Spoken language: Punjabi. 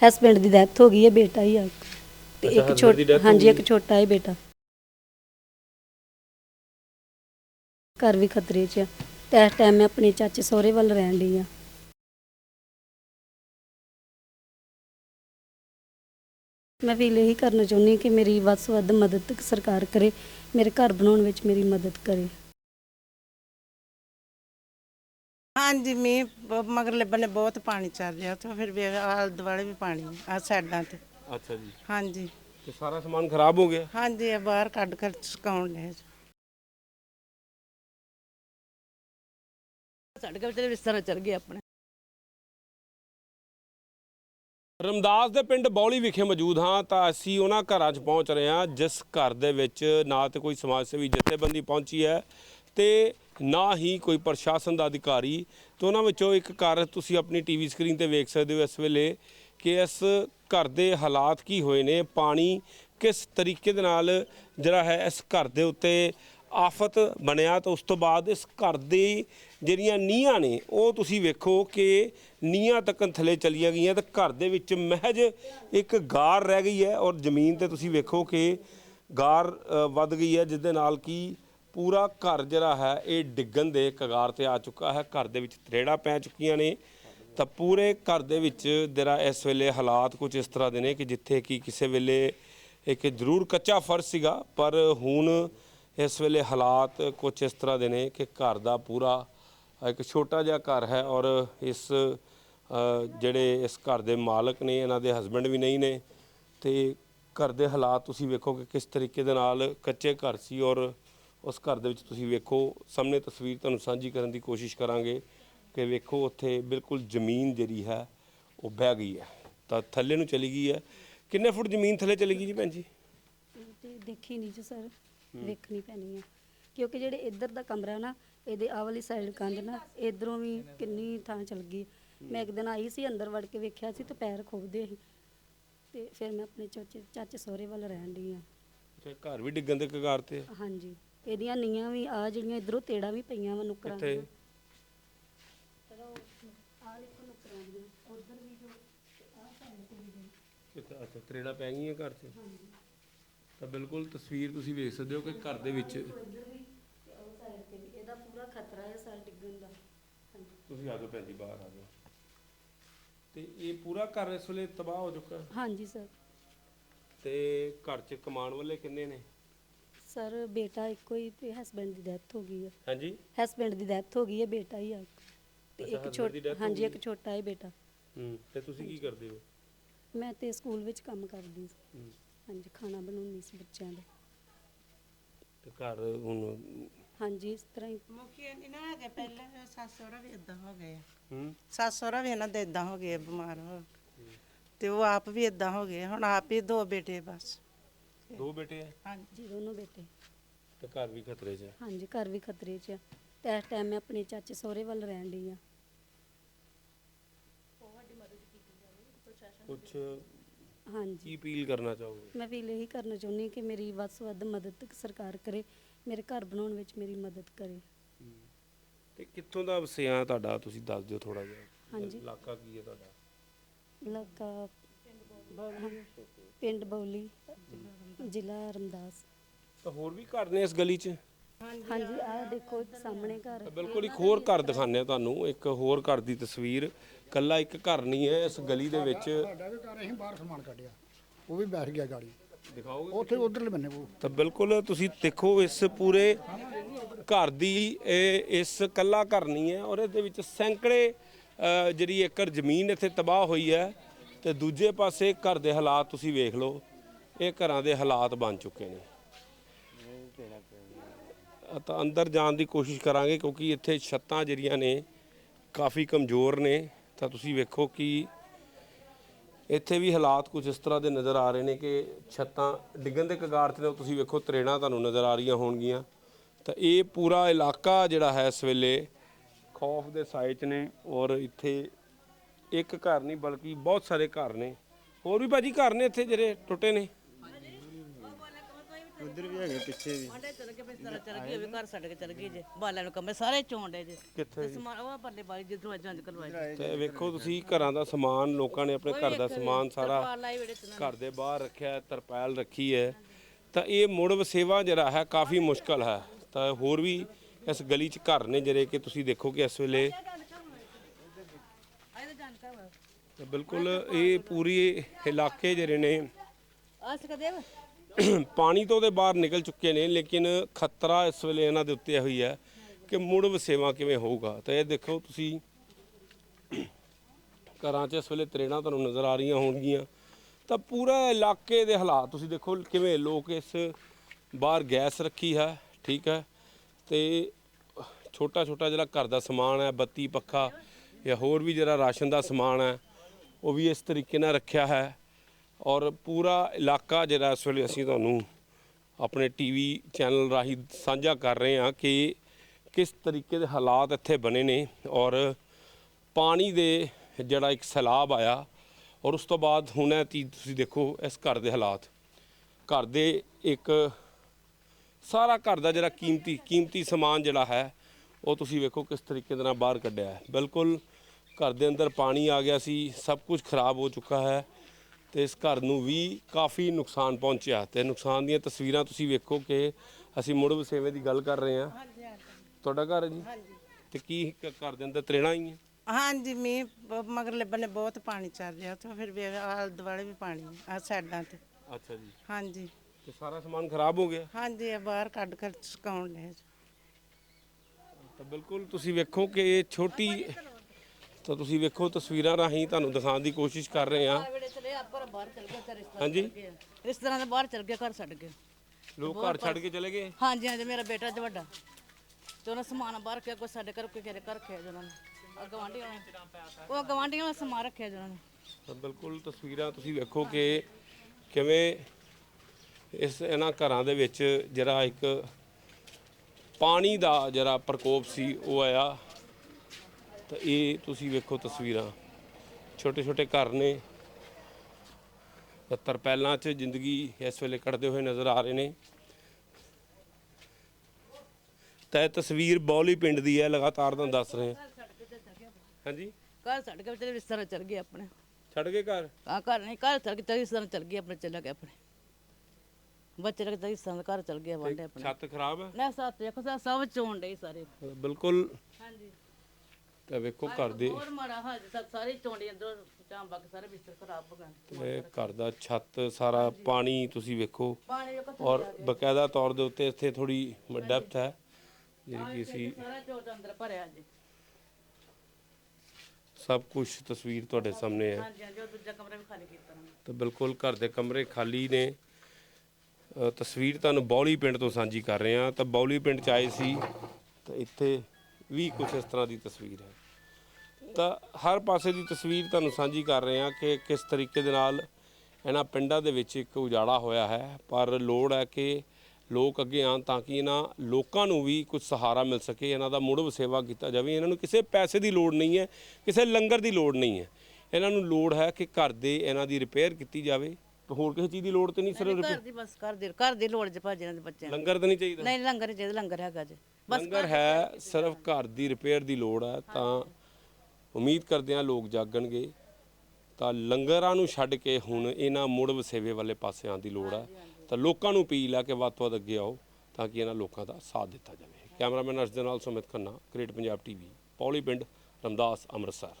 ਹਸਬੈਂਡ ਦੀ ਡੈਥ ਹੋ ਗਈ ਹੈ ਬੇਟਾ ਹੀ ਆ। ਤੇ ਅੱਛਾ, ਇੱਕ husband ਦੀ ਛੋਟਾ death ਹੋ ਹਾਂਜੀ ਇੱਕ। ਛੋਟਾ ਹੈ ਬੇਟਾ। ਘਰ ਵੀ ਖਤਰੇ 'ਚ ਆ। ਤੇ ਇਸ ਟਾਈਮ ਮੈਂ ਆਪਣੇ ਚਾਚੇ ਸਹੁਰੇ ਵੱਲ ਰਹਿਣ ਲਈ ਆ। ਮੈਂ ਫੀਲ ਇਹੀ ਕਰਨਾ ਚਾਹੁੰਦੀ ਕਿ ਮੇਰੀ ਵੱਧ ਤੋਂ ਵੱਧ ਮਦਦ ਸਰਕਾਰ ਕਰੇ ਮੇਰੇ ਘਰ ਬਣਾਉਣ ਵਿੱਚ ਮੇਰੀ ਮਦਦ ਕਰੇ। ਹਾਂਜੀ ਮੀਂਹ ਬ- ਮਗਰਲੇ ਬੰਨੇ ਬਹੁਤ ਪਾਣੀ ਚੱਲ ਰਿਹਾ ਤੇ ਫਿਰ ਵੀ ਆਲ ਦੁਆਲੇ ਵੀ ਪਾਣੀ ਆ ਸਾਈਡਾਂ ਤੇ। ਅੱਛਾ ਜੀ। ਹਾਂਜੀ। ਤੇ ਸਾਰਾ ਸਮਾਨ ਖਰਾਬ ਹੋ ਗਿਆ? ਹਾਂਜੀ ਇਹ ਬਾਹਰ ਕੱਢ ਕੇ ਸੁਕਾਉਣ ਲੈ ਸਾਡੇ ਘਰ ਵਿਚਾਰੇ ਰਿਸ਼ਤੇਦਾਰ ਚਲ ਗਏ ਆਪਣੇ। ਰਮਦਾਸ ਦੇ ਪਿੰਡ ਬੌਲੀ ਵਿਖੇ ਮੌਜੂਦ ਹਾਂ ਤਾਂ ਅਸੀਂ ਉਹਨਾਂ ਘਰਾਂ 'ਚ ਪਹੁੰਚ ਰਹੇ ਹਾਂ ਜਿਸ ਘਰ ਦੇ ਵਿੱਚ ਨਾ ਤੇ ਕੋਈ ਸਮਾਜ ਸੇਵੀ ਜਥੇਬੰਦੀ ਪਹੁੰਚੀ ਹੈ ਤੇ ਨਾ ਹੀ ਕੋਈ ਪ੍ਰਸ਼ਾਸਨ ਦਾ ਅਧਿਕਾਰੀ। ਤੇ ਉਹਨਾਂ ਵਿੱਚੋਂ ਇੱਕ ਘਰ ਤੁਸੀਂ ਆਪਣੀ ਟੀਵੀ ਸਕਰੀਨ ਤੇ ਵੇਖ ਸਕਦੇ ਹੋ ਇਸ ਵੇਲੇ ਕਿ ਇਸ ਘਰ ਦੇ ਹਾਲਾਤ ਕੀ ਹੋਏ ਨੇ ਪਾਣੀ ਕਿਸ ਤਰੀਕੇ ਦੇ ਨਾਲ ਜਿਹੜਾ ਹੈ ਇਸ ਘਰ ਦੇ ਉੱਤੇ ਆਫਤ ਬਣਿਆ। ਤਾਂ ਉਸ ਤੋਂ ਬਾਅਦ ਇਸ ਘਰ ਦੇ ਜਿਹੜੀਆਂ ਨੀਹਾਂ ਨੇ ਉਹ ਤੁਸੀਂ ਵੇਖੋ ਕਿ ਨੀਹਾਂ ਤੱਕ ਥੱਲੇ ਚਲੀਆਂ ਗਈਆਂ। ਤੇ ਘਰ ਦੇ ਵਿੱਚ ਮਹਿਜ ਇੱਕ ਗਾਰ ਰਹਿ ਗਈ ਹੈ ਔਰ ਜ਼ਮੀਨ ਤੇ ਤੁਸੀਂ ਵੇਖੋ ਕਿ ਗਾਰ ਅ, ਵੱਧ ਗਈ ਹੈ ਜਿਸ ਦੇ ਨਾਲ ਕਿ ਪੂਰਾ ਘਰ ਜਿਹੜਾ ਹੈ, ਇਹ ਡਿੱਗਣ ਦੇ ਕਗਾਰ ਤੇ ਆ ਚੁੱਕਾ ਹੈ। ਘਰ ਦੇ ਵਿੱਚ ਤਰੇੜਾਂ ਪੈ ਚੁੱਕੀਆਂ ਨੇ। ਤਾਂ ਪੂਰੇ ਘਰ ਦੇ ਵਿੱਚ ਜਿਹੜਾ ਇਸ ਵੇਲੇ ਹਾਲਾਤ ਕੁਝ ਇਸ ਤਰ੍ਹਾਂ ਦੇ ਨੇ ਕਿ ਜਿੱਥੇ ਕਿ ਕਿਸੇ ਵੇਲੇ ਇੱਕ ਜ਼ਰੂਰ ਕੱਚਾ ਫਰਸ਼ ਸੀਗਾ, ਪਰ ਹੁਣ ਇਸ ਵੇਲੇ ਹਾਲਾਤ ਕੁਝ ਇਸ ਤਰ੍ਹਾਂ ਦੇ ਨੇ ਕਿ ਘਰ ਦਾ ਪੂਰਾ ਇੱਕ ਛੋਟਾ ਜਿਹਾ ਘਰ ਹੈ ਔਰ ਇਸ ਜਿਹੜੇ ਇਸ ਘਰ ਦੇ ਮਾਲਕ ਨੇ, ਇਹਨਾਂ ਦੇ ਹਸਬੰਡ ਵੀ ਨਹੀਂ ਨੇ। ਤੇ ਘਰ ਦੇ ਹਾਲਾਤ ਤੁਸੀਂ ਵੇਖੋ ਕਿ ਕਿਸ ਤਰੀਕੇ ਦੇ ਨਾਲ ਕੱਚੇ ਘਰ ਸੀ ਔਰ ਉਸ ਘਰ ਦੇ ਵਿੱਚ ਤੁਸੀਂ ਵੇਖੋ ਸਾਹਮਣੇ ਤਸਵੀਰ ਤੁਹਾਨੂੰ ਸਾਂਝੀ ਕਰਨ ਦੀ ਕੋਸ਼ਿਸ਼ ਕਰਾਂਗੇ ਕਿ ਵੇਖੋ ਉੱਥੇ ਬਿਲਕੁਲ ਜ਼ਮੀਨ ਜਿਹੜੀ ਹੈ ਉਹ ਬਹਿ ਗਈ ਹੈ। ਤਾਂ ਥੱਲੇ ਨੂੰ ਚਲੀ ਗਈ ਹੈ। ਕਿੰਨੇ ਫੁੱਟ ਜ਼ਮੀਨ ਥੱਲੇ ਚਲੀ ਗਈ ਜੀ ਭੈਣ ਜੀ? ਤੇ ਦੇਖੀ ਨਹੀਂ ਜੀ ਸਰ ਵੇਖਣੀ ਪੈਣੀ ਆ ਕਿਉਂਕਿ ਜਿਹੜੇ ਇੱਧਰ ਦਾ ਕਮਰਾ ਨਾ ਇਹਦੇ ਆਹ ਵਾਲੀ ਸਾਈਡ ਕੰਧ ਨਾ ਇਧਰੋਂ ਵੀ ਕਿੰਨੀ ਥਾਂ ਚਲ ਗਈ ਮੈਂ ਇੱਕ ਦਿਨ ਆਈ ਸੀ ਅੰਦਰ ਵੜ ਕੇ ਵੇਖਿਆ ਸੀ ਤੇ ਪੈਰ ਖੁੱਬਦੇ ਸੀ। ਤੇ ਫਿਰ ਮੈਂ ਆਪਣੇ ਚਾਚੇ ਚਾਚੇ ਸਹੁਰੇ ਵੱਲ ਰਹਿਣ ਲਈ ਆ ਤੇ ਘਰ ਵੀ ਡਿੱਗਣ ਦੇ ਕਗਾਰ ਤੇ ਹੈ। ਹਾਂਜੀ। ਇਹਦੀਆਂ ਨੀਆਂ ਵੀ ਆ ਜਿਹੜੀਆਂ ਇਧਰੋਂ ਤੇੜਾ ਵੀ ਪਈਆਂ ਵਾ ਨੁਕਰਾਂ ਕਿੱਥੇ? ਦੀਆਂ। ਆ ਦੇਖੋ ਨੁਕਰਾਂ ਦੀਆਂ। ਉਧਰ ਵੀ ਜੋ ਆ ਸਾਈਡ ਤੇ ਵੀ ਜੋ। ਕਿੱਥੇ? ਅੱਛਾ ਤਰੇੜਾ ਪੈ ਗਈਆਂ ਘਰ 'ਚ? ਤਾਂ ਬਿਲਕੁਲ ਤਸਵੀਰ ਤੁਸੀਂ ਵੇਖ ਸਕਦੇ ਹੋ ਕਿ ਘਰ ਦੇ ਵਿੱਚ ਇੱਧਰ ਵੀ ਤੇ ਉਹ ਸਾਈਡ ਤੇ ਵੀ। ਇਹਦਾ ਪੂਰਾ ਖਤਰਾ ਹੈ ਸਰ ਡਿੱਗਣ ਦਾ। ਹਾਂਜੀ। ਤੁਸੀਂ ਆ ਜਾਓ ਭੈਣ ਜੀ ਬਾਹਰ ਆ ਜਾਓ। ਤੇ ਇਹ ਪੂਰਾ ਘਰ ਇਸ ਵੇਲੇ ਤਬਾਹ ਹੋ ਚੁੱਕਾ ਹਾਂਜੀ ਸਰ। ਤੇ ਘਰ 'ਚ ਕਮਾਉਣ ਵਾਲੇ ਕਿੰਨੇ ਨੇ? ਸਰ ਬੇਟਾ ਇੱਕੋ ਹੀ ਤੇ ਹਸਬੈਂਡ ਦੀ ਡੈਥ ਹੋ ਗਈ ਹੈ ਹਾਂਜੀ। ਹਸਬੈਂਡ ਦੀ ਡੈਥ ਹੋ ਗਈ ਹੈ ਬੇਟਾ ਹੀ ਆ। ਤੇ ਅੱਛਾ, ਇੱਕ husband ਦੀ death ਛੋਟਾ ਹੋ ਹਾਂਜੀ ਗਈ। ਇੱਕ ਛੋਟਾ ਹੈ ਬੇਟਾ। ਹੂੰ ਤੇ ਤੁਸੀਂ ਕੀ ਕਰਦੇ ਹੋ? ਮੈਂ ਤੇ ਸਕੂਲ ਵਿੱਚ ਕੰਮ ਕਰਦੀ ਸੀ। ਹੂੰ। ਹਾਂਜੀ ਖਾਣਾ ਬਣਾਉਂਦੀ ਸੀ ਬੱਚਿਆਂ ਦਾ। ਤੇ ਘਰ ਹੁਣ ਹਾਂਜੀ ਇਸ ਤਰ੍ਹਾਂ ਹੀ। ਮੁਖੀ ਨਹੀਂ ਨਾ ਹੈਗੇ ਪਹਿਲਾਂ ਵੀ ਸੱਸ ਸਹੁਰਾ ਵੀ ਇਦਾਂ ਹੋ ਗਏ ਆ। ਹੂੰ। ਸੱਸ ਸਹੁਰਾ ਵੀ ਇਹਨਾਂ ਦੇ ਇਦਾਂ ਹੋ ਗਏ ਆ, ਬਿਮਾਰ ਹੋ। ਤੇ ਉਹ ਆਪ ਵੀ ਇਦਾਂ ਹੋ ਗਏ ਹੁਣ ਆਪ ਹੀ ਦੋ ਬੇਟੇ ਬਸ। ਦੋ ਬੇਟੇ ਆ? ਹਾਂਜੀ ਦੋਨੋਂ ਬੇਟੇ। ਤੇ ਘਰ ਵੀ ਖਤਰੇ 'ਚ ਹੈ ਹਾਂਜੀ ਘਰ ਵੀ ਖਤਰੇ 'ਚ ਆ। ਤੇ ਇਸ ਟਾਈਮ ਮੈਂ ਆਪਣੇ ਚਾਚੇ ਸਹੁਰੇ ਵੱਲ ਰਹਿਣ ਲਈ ਆ। ਕੁਝ ਹਾਂਜੀ। ਕੀ ਅਪੀਲ ਕਰਨਾ ਚਾਹੋਗੇ? ਮੈਂ ਫੀਲ ਇਹੀ ਕਰਨਾ ਚਾਹੁੰਦੀ ਕਿ ਮੇਰੀ ਵੱਧ ਤੋਂ ਵੱਧ ਮਦਦ ਸਰਕਾਰ ਕਰੇ ਮੇਰੇ ਘਰ ਬਣਾਉਣ ਵਿੱਚ ਮੇਰੀ ਮਦਦ ਕਰੇ। ਤੇ ਕਿੱਥੋਂ ਦਾ ਵਸਿਆ ਤੁਹਾਡਾ? ਤੁਸੀਂ ਦੱਸ ਦਿਓ ਥੋੜਾ ਜਿਹਾ। ਹਾਂਜੀ। ਇਲਾਕਾ ਕੀ ਹੈ ਤੁਹਾਡਾ? ਇਲਾਕਾ ਪਿੰਡ ਬੌਲੀ ਜ਼ਿਲ੍ਹਾ ਰਮਦਾਸ। ਤਾਂ ਹੋਰ ਵੀ ਘਰ ਨੇ ਇਸ ਗਲੀ 'ਚ? ਹਾਂਜੀ ਆਹ ਦੇਖੋ ਸਾਹਮਣੇ ਘਰ। ਬਿਲਕੁਲ ਇੱਕ ਹੋਰ ਘਰ ਦਿਖਾਉਂਦੇ ਆ ਤੁਹਾਨੂੰ ਇੱਕ ਹੋਰ ਘਰ ਦੀ ਤਸਵੀਰ। ਕੱਲਾ ਇੱਕ ਘਰ ਨਹੀਂ ਹੈ ਇਸ ਗਲੀ ਦੇ ਵਿੱਚ। ਸਾਡਾ ਵੀ ਘਰ ਅਸੀਂ ਬਾਹਰ ਸਮਾਨ ਕੱਢਿਆ। ਉਹ ਵੀ ਬੈਠ ਗਿਆ ਗਾੜੀ। ਦਿਖਾਓਗੇ ਉੱਥੇ ਉਧਰਲੇ ਬੰਨੇ ਉਹ ਤਾਂ ਬਿਲਕੁਲ ਤੁਸੀਂ ਦੇਖੋ ਇਸ ਪੂਰੇ ਘਰ ਦੀ ਇਹ ਇਸ ਕੱਲਾ ਘਰ ਨਹੀਂ ਹੈ ਔਰ ਇਹਦੇ ਵਿੱਚ ਸੈਂਕੜੇ ਅ, ਜਿਹੜੀ ਏਕੜ ਜ਼ਮੀਨ ਇੱਥੇ ਤਬਾਹ ਹੋਈ ਹੈ। ਤੇ ਦੂਜੇ ਪਾਸੇ ਘਰ ਦੇ ਹਾਲਾਤ ਤੁਸੀਂ ਵੇਖ ਲਓ, ਇਹ ਘਰਾਂ ਦੇ ਹਾਲਾਤ ਬਣ ਚੁੱਕੇ ਨੇ। ਤਾਂ ਅੰਦਰ ਜਾਣ ਦੀ ਕੋਸ਼ਿਸ਼ ਕਰਾਂਗੇ ਕਿਉਂਕਿ ਇੱਥੇ ਛੱਤਾਂ ਜਿਹੜੀਆਂ ਨੇ ਕਾਫੀ ਕਮਜ਼ੋਰ ਨੇ। ਤਾਂ ਤੁਸੀਂ ਵੇਖੋ ਕਿ ਇੱਥੇ ਵੀ ਹਾਲਾਤ ਕੁਝ ਇਸ ਤਰ੍ਹਾਂ ਦੇ ਨਜ਼ਰ ਆ ਰਹੇ ਨੇ ਕਿ ਛੱਤਾਂ ਡਿੱਗਣ ਦੇ ਕਗਾਰ ਤੇ ਤੁਸੀਂ ਵੇਖੋ ਤਰੇੜਾਂ ਤੁਹਾਨੂੰ ਨਜ਼ਰ ਆ ਰਹੀਆਂ ਹੋਣਗੀਆਂ। ਤਾਂ ਇਹ ਪੂਰਾ ਇਲਾਕਾ ਜਿਹੜਾ ਹੈ ਇਸ ਵੇਲੇ ਖੌਫ ਦੇ ਸਾਏ 'ਚ ਨੇ ਔਰ ਇੱਥੇ ਇੱਕ ਘਰ ਨਹੀਂ ਬਲਕਿ ਬਹੁਤ ਸਾਰੇ ਘਰ ਨੇ। ਹੋਰ ਵੀ ਭਾਜੀ ਘਰ ਨੇ ਇੱਥੇ ਜਿਹੜੇ ਟੁੱਟੇ ਨੇ? ਉਧਰ ਵੀ ਹੈਗੇ ਪਿੱਛੇ ਵੀ। ਆਂਡੇ ਚਲ ਗਏ ਬਿਸਤਰਾ ਚਲ ਗਏ ਵੀ ਘਰ ਛੱਡ ਕੇ ਚਲ ਗਏ ਜੇ। ਬਾਲਿਆਂ ਨੂੰ ਕਮਰੇ ਸਾਰੇ ਚੋਂਡੇ ਜੇ। ਕਿੱਥੇ ਤੇ ਸਮਾਨ ਉਹ ਪਰਲੇ ਬਾਈ ਜਿੱਦੋਂ ਅੱਜ ਅੱਜ ਕਰਵਾਏ ਤੇ ਵੇਖੋ ਤੁਸੀਂ ਘਰਾਂ ਦਾ ਸਮਾਨ ਲੋਕਾਂ ਨੇ ਆਪਣੇ ਘਰ ਦਾ ਸਮਾਨ ਸਾਰਾ ਵੇੜੇ ਚ ਘਰ ਦੇ ਬਾਹਰ ਰੱਖਿਆ ਹੈ, ਤਰਪਾਲ ਰੱਖੀ ਹੈ। ਤਾਂ ਇਹ ਮੁੜ ਵਸੇਵਾ ਜਿਹੜਾ ਹੈ ਕਾਫੀ ਮੁਸ਼ਕਲ ਹੈ। ਤਾਂ ਹੋਰ ਵੀ ਇਸ ਗਲੀ 'ਚ ਘਰ ਨੇ ਜਿਹੜੇ ਕਿ ਤੁਸੀਂ ਦੇਖੋ ਕਿ ਇਸ ਵੇਲੇ ਆਏ ਤਾਂ ਜਾਣ ਕਰਵਾ ਤਾਂ ਬਿਲਕੁਲ ਇਹ ਪੂਰੀ ਇਲਾਕੇ ਜਿਹੜੇ ਨੇ ਪਾਣੀ ਤੋਂ ਦੇ ਬਾਹਰ ਨਿਕਲ ਚੁੱਕੇ ਨੇ ਲੇਕਿਨ ਖਤਰਾ ਇਸ ਵੇਲੇ ਇਹਨਾਂ ਦੇ ਉੱਤੇ ਹੋਈ ਹੈ ਕਿ ਮੁੜ ਵਸੇਵਾ ਕਿਵੇਂ ਹੋਊਗਾ। ਤਾਂ ਇਹ ਦੇਖੋ ਤੁਸੀਂ ਘਰਾਂ 'ਚ ਇਸ ਵੇਲੇ ਤਰੇੜਾਂ ਤੁਹਾਨੂੰ ਨਜ਼ਰ ਆ ਰਹੀਆਂ ਹੋਣਗੀਆਂ। ਤਾਂ ਪੂਰਾ ਇਲਾਕੇ ਦੇ ਹਾਲਾਤ ਤੁਸੀਂ ਦੇਖੋ ਕਿਵੇਂ ਲੋਕ ਇਸ ਬਾਹਰ ਗੈਸ ਰੱਖੀ ਹੈ ਠੀਕ ਹੈ। ਤੇ ਛੋਟਾ ਛੋਟਾ ਜਿਹੜਾ ਘਰ ਦਾ ਸਮਾਨ ਹੈ ਬੱਤੀ ਪੱਖਾ ਜਾਂ ਹੋਰ ਵੀ ਜਿਹੜਾ ਰਾਸ਼ਨ ਦਾ ਸਮਾਨ ਹੈ, ਉਹ ਵੀ ਇਸ ਤਰੀਕੇ ਨਾਲ ਰੱਖਿਆ ਹੈ ਔਰ ਪੂਰਾ ਇਲਾਕਾ ਜਿਹੜਾ ਇਸ ਵੇਲੇ ਅਸੀਂ ਤੁਹਾਨੂੰ ਆਪਣੇ ਟੀਵੀ ਚੈਨਲ ਰਾਹੀਂ ਸਾਂਝਾ ਕਰ ਰਹੇ ਹਾਂ ਕਿ ਕਿਸ ਤਰੀਕੇ ਦੇ ਹਾਲਾਤ ਇੱਥੇ ਬਣੇ ਨੇ ਔਰ ਪਾਣੀ ਦੇ ਜਿਹੜਾ ਇੱਕ ਸੈਲਾਬ ਆਇਆ ਔਰ ਉਸ ਤੋਂ ਬਾਅਦ ਹੁਣ ਇਹ ਤੁਸੀਂ ਦੇਖੋ ਇਸ ਘਰ ਦੇ ਹਾਲਾਤ। ਘਰ ਦੇ ਇੱਕ ਸਾਰਾ ਘਰ ਦਾ ਜਿਹੜਾ ਕੀਮਤੀ ਕੀਮਤੀ ਸਮਾਨ ਜਿਹੜਾ ਹੈ, ਉਹ ਤੁਸੀਂ ਵੇਖੋ ਕਿਸ ਤਰੀਕੇ ਦੇ ਨਾਲ ਬਾਹਰ ਕੱਢਿਆ ਹੈ। ਬਿਲਕੁਲ ਘਰ ਦੇ ਅੰਦਰ ਪਾਣੀ ਆ ਗਿਆ ਸੀ ਸਭ ਕੁਝ ਖਰਾਬ ਹੋ ਚੁੱਕਾ ਹੈ ਤੇ ਇਸ ਘਰ ਨੂੰ ਵੀ ਕਾਫੀ ਨੁਕਸਾਨ ਪਹੁੰਚਿਆ ਤੇ ਨੁਕਸਾਨ ਦੀਆਂ ਤਸਵੀਰਾਂ ਤੁਸੀਂ ਵੇਖੋ ਕਿ ਅਸੀਂ ਮੁੜ ਵਸੇਵੇ ਦੀ ਗੱਲ ਕਰ ਰਹੇ ਹਾਂ। ਤੁਹਾਡਾ ਘਰ ਹੈ ਜੀ? ਤੇ ਕੀ ਘਰ ਦੇ ਅੰਦਰ ਤਰੇੜਾਂ ਹੀ ਹੈ? ਹਾਂਜੀ ਮੀਂਹ ਬ- ਮਗਰਲੇ ਬੰਨੇ ਬਹੁਤ ਪਾਣੀ ਚੱਲ ਰਿਹਾ ਤੇ ਫਿਰ ਵੀ ਆਲ ਦੁਆਲੇ ਵੀ ਪਾਣੀ ਆ ਸਾਈਡਾਂ ਤੇ। ਅੱਛਾ ਜੀ। ਹਾਂਜੀ। ਤੇ ਸਾਰਾ ਸਮਾਨ ਖਰਾਬ ਹੋ ਗਿਆ? ਹਾਂਜੀ ਇਹ ਬਾਹਰ ਕੱਢ ਕੇ ਸੁਕਾਉਣ ਲੈ ਤਾਂ ਬਿਲਕੁਲ ਤੁਸੀਂ ਵੇਖੋ ਕਿ ਇਹ ਛੋਟੀ ਤਾਂ ਤੁਸੀਂ ਵੇਖੋ ਤਸਵੀਰਾਂ ਰਾਹੀਂ ਤੁਹਾਨੂੰ ਦਿਖਾਉਣ ਦੀ ਕੋਸ਼ਿਸ਼ ਕਰ ਰਹੇ ਹਾਂ। ਵੇੜੇ ਚਲੇ ਬਾਹਰ ਗਏ ਤੇ ਰਿਸ਼ਤਾ ਹਾਂਜੀ। ਦੇ ਬਾਹਰ ਚਲ ਗਏ ਘਰ ਛੱਡ ਕੇ ਲੋਕ ਘਰ ਛੱਡ ਕੇ ਚਲੇ ਗਏ? ਹਾਂਜੀ ਹਾਂਜੀ ਮੇਰਾ ਬੇਟਾ ਜ ਵੱਡਾ। ਤੇ ਉਹਨਾਂ ਸਮਾਨ ਬਾਹਰ ਰੱਖਿਆ ਕੋਈ ਸਾਡੇ ਘਰ ਕੋਈ ਕਿਹੜੇ ਘਰ ਰੱਖਿਆ ਜੀ ਉਹਨਾਂ ਨੇ। ਗਵਾਂਢੀਆਂ ਨੇ ਉਹ ਗਵਾਂਢੀਆਂ ਨੇ ਸਮਾਨ ਰੱਖਿਆ ਜੀ ਉਹਨਾਂ ਨੇ। ਤਾਂ ਬਿਲਕੁਲ ਤਸਵੀਰਾਂ ਤੁਸੀਂ ਵੇਖੋ ਕਿ ਕਿਵੇਂ ਇਸ ਇਹਨਾਂ ਘਰਾਂ ਦੇ ਵਿੱਚ ਜਿਹੜਾ ਇੱਕ ਪਾਣੀ ਦਾ ਜਿਹੜਾ ਪ੍ਰਕੋਪ ਸੀ ਉਹ ਆਇਆ। ਤਾਂ ਇਹ ਤੁਸੀਂ ਵੇਖੋ ਤਸਵੀਰਾਂ। ਛੋਟੇ ਛੋਟੇ ਘਰ ਨੇ। ਤਾਂ ਤਰਪੈਲਾਂ 'ਚ ਜ਼ਿੰਦਗੀ ਇਸ ਵੇਲੇ ਕੱਢਦੇ ਹੋਏ ਨਜ਼ਰ ਆ ਰਹੇ ਨੇ। ਤਾਂ ਇਹ ਤਸਵੀਰ ਬੌਲੀ ਪਿੰਡ ਦੀ ਹੈ ਲਗਾਤਾਰ ਤੁਹਾਨੂੰ ਦੱਸ ਰਹੇ ਹਾਂ। ਹਾਂਜੀ? ਘਰ ਛੱਡ ਕੇ ਵਿਚਾਰੇ ਰਿਸ਼ਤੇਦਾਰ ਚਲ ਗਏ ਆਪਣੇ। ਛੱਡ ਗਏ ਘਰ? ਆ ਘਰ ਨਹੀਂ ਘਰ ਛੱਡ ਕੇ ਤੇ ਰਿਸ਼ਤੇਦਾਰ ਚਲ ਗਏ ਆਪਣੇ ਚਲੇ ਗਏ ਆਪਣੇ। ਬੱਚੇ ਲੱਗ ਤੇ ਰਿਸ਼ਤੇਦਾਰ ਘਰ ਚਲ ਗਏ ਵਾਂਡੇ ਆਪਣੇ। ਛੱਤ ਖਰਾਬ ਹੈ? ਨਾ ਸਾਥ ਦੇਖੋ ਸਭ ਚੋਣ ਡੇ ਸਾਰੇ। ਬਿਲਕੁਲ। ਹਾਂਜੀ। ਤਾਂ ਵੇਖੋ ਘਰ ਦੇ ਹੋਰ ਮਾੜਾ ਹਾਲ ਸਾ- ਸਾਰੇ ਚੋਂਡੇ ਅੰਦਰ ਚਾਂਬਾ ਕੇ ਸਾਰੇ ਬਿਸਤਰ ਖਰਾਬ ਹੋ ਗਏ ਇਹ ਘਰ ਦਾ ਛੱਤ ਸਾਰਾ ਪਾਣੀ ਤੁਸੀਂ ਵੇਖੋ। ਪਾਣੀ ਵੇਖੋ ਔਰ ਬਕਾਇਦਾ ਤੌਰ ਦੇ ਉੱਤੇ ਇੱਥੇ ਥੋੜੀ ਡੈਪਥ ਹੈ ਜਿਹੜੀ ਕਿ ਅਸੀਂ ਸਾਰਾ ਚੋਟ ਅੰਦਰ ਭਰਿਆ ਜੀ ਸਭ ਕੁਝ ਤਸਵੀਰ ਤੁਹਾਡੇ ਸਾਹਮਣੇ ਹੈ। ਹਾਂਜੀ ਹਾਂਜੀ ਉਹ ਦੂਜਾ ਕਮਰਾ ਵੀ ਖਾਲੀ ਕੀਤਾ ਉਹਨਾਂ ਨੇ। ਤਾਂ ਬਿਲਕੁਲ ਘਰ ਦੇ ਕਮਰੇ ਖਾਲੀ ਨੇ। ਤਸਵੀਰ ਤੁਹਾਨੂੰ ਬੌਲੀ ਪਿੰਡ ਤੋਂ ਸਾਂਝੀ ਕਰ ਰਹੇ ਹਾਂ। ਤਾਂ ਬੌਲੀ ਪਿੰਡ ਚ ਆਏ ਸੀ ਤਾਂ ਇੱਥੇ ਵੀ ਕੁਝ ਇਸ ਤਰ੍ਹਾਂ ਦੀ ਤਸਵੀਰ ਹੈ। ਤਾਂ ਹਰ ਪਾਸੇ ਦੀ ਤਸਵੀਰ ਤੁਹਾਨੂੰ ਸਾਂਝੀ ਕਰ ਰਹੇ ਹਾਂ ਕਿ ਕਿਸ ਤਰੀਕੇ ਦੇ ਨਾਲ ਇਹਨਾਂ ਪਿੰਡਾਂ ਦੇ ਵਿੱਚ ਇੱਕ ਉਜਾੜਾ ਹੋਇਆ ਹੈ। ਪਰ ਲੋੜ ਹੈ ਕਿ ਲੋਕ ਅੱਗੇ ਆਉਣ ਤਾਂ ਕਿ ਇਹਨਾਂ ਲੋਕਾਂ ਨੂੰ ਵੀ ਕੁਝ ਸਹਾਰਾ ਮਿਲ ਸਕੇ ਇਹਨਾਂ ਦਾ ਮੁੜ ਵਸੇਵਾ ਕੀਤਾ ਜਾਵੇ। ਇਹਨਾਂ ਨੂੰ ਕਿਸੇ ਪੈਸੇ ਦੀ ਲੋੜ ਨਹੀਂ ਹੈ ਕਿਸੇ ਲੰਗਰ ਦੀ ਲੋੜ ਨਹੀਂ ਹੈ। ਇਹਨਾਂ ਨੂੰ ਲੋੜ ਹੈ ਕਿ ਘਰ ਦੇ ਇਹਨਾਂ ਦੀ ਰਿਪੇਅਰ ਕੀਤੀ ਜਾਵੇ। ਹੋਰ ਕਿਸੇ ਚੀਜ਼ ਦੀ ਲੋੜ ਤੇ ਨਹੀਂ ਸਿਰਫ ਘਰ ਦੀ ਬਸ ਘਰ ਦੀ ਘਰ ਦੀ ਲੋੜ ਚ ਭਾਜੀ ਇਹਨਾਂ ਦੇ ਬੱਚਿਆਂ। ਲੰਗਰ ਤਾਂ ਨਹੀਂ ਚਾਹੀਦਾ? ਨਹੀਂ ਲੰਗਰ ਚਾਹੀਦਾ ਲੰਗਰ ਹੈਗਾ ਜੀ। ਲੰਗਰ ਹੈ ਸਿਰਫ ਘਰ ਦੀ ਰਿਪੇਅਰ ਦੀ ਲੋੜ ਹੈ ਤਾਂ ਉਮੀਦ ਕਰਦੇ ਹਾਂ ਲੋਕ ਜਾਗਣਗੇ। ਤਾਂ ਲੰਗਰਾਂ ਨੂੰ ਛੱਡ ਕੇ ਹੁਣ ਇਹਨਾਂ ਮੁੜ ਵਸੇਵੇ ਵਾਲੇ ਪਾਸੇ ਆਉਣ ਦੀ ਲੋੜ ਹੈ। ਤਾਂ ਲੋਕਾਂ ਨੂੰ ਅਪੀਲ ਹੈ ਕਿ ਵੱਧ ਤੋਂ ਵੱਧ ਅੱਗੇ ਆਓ ਤਾਂ ਕਿ ਇਹਨਾਂ ਲੋਕਾਂ ਦਾ ਸਾਥ ਦਿੱਤਾ ਜਾਵੇ। ਕੈਮਰਾਮੈਨ ਅਰਸ਼ ਦੇ ਨਾਲ ਸੁਮਿਤ ਖੰਨਾ ਗ੍ਰੇਟ ਪੰਜਾਬ ਟੀਵੀ ਪੌਲੀ ਪਿੰਡ ਰਮਦਾਸ ਅੰਮ੍ਰਿਤਸਰ।